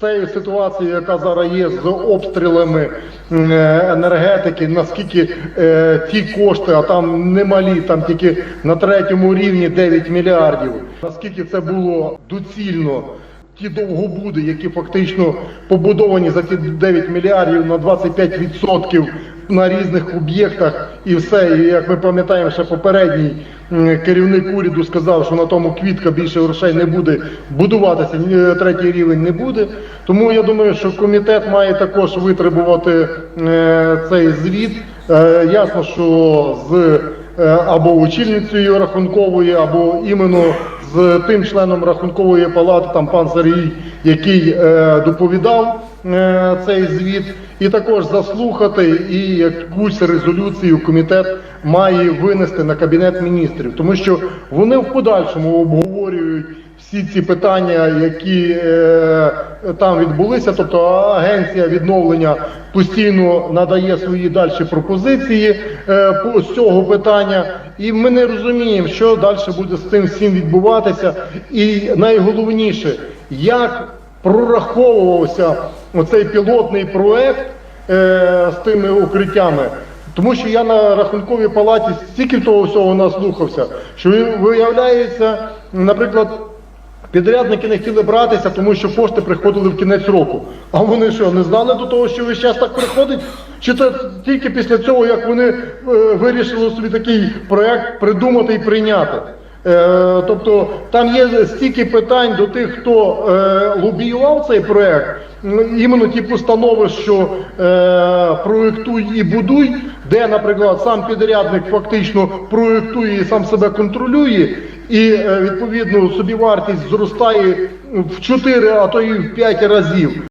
цієї ситуації, яка зараз є з обстрілами е, енергетики, наскільки е, ті кошти, а там немалі, там тільки на третьому рівні 9 мільярдів, наскільки це було доцільно. Ті довгобуди, які фактично побудовані за ті 9 мільярдів на 25% на різних об'єктах і все. І як ми пам'ятаємо, ще попередній керівник уряду сказав, що на тому квітка більше грошей не буде будуватися, третій рівень не буде. Тому я думаю, що комітет має також витребувати е, цей звіт. Е, ясно, що з е, або очільницею рахункової, або іменно з тим членом рахункової палати, там пан Сергій, який е, доповідав е, цей звіт, і також заслухати і якусь резолюцію комітет має винести на кабінет міністрів, тому що вони в подальшому обговорюють всі ці питання, які е, там відбулися, тобто агенція відновлення постійно надає свої далі пропозиції е, з цього питання, і ми не розуміємо, що далі буде з цим всім відбуватися. І найголовніше, як прораховувався оцей пілотний проект е, з тими укриттями. Тому що я на рахунковій палаті стільки того всього наслухався, що виявляється, наприклад, Підрядники не хотіли братися, тому що кошти приходили в кінець року. А вони що, не знали до того, що весь час так приходить? Чи це тільки після цього, як вони е, вирішили собі такий проект придумати і прийняти? Е, тобто там є стільки питань до тих, хто е, лобіював цей проект, іменно ті постанови, що е, проєктуй і будуй, де, наприклад, сам підрядник фактично проєктує і сам себе контролює, і відповідно собівартість зростає в 4, а то і в 5 разів.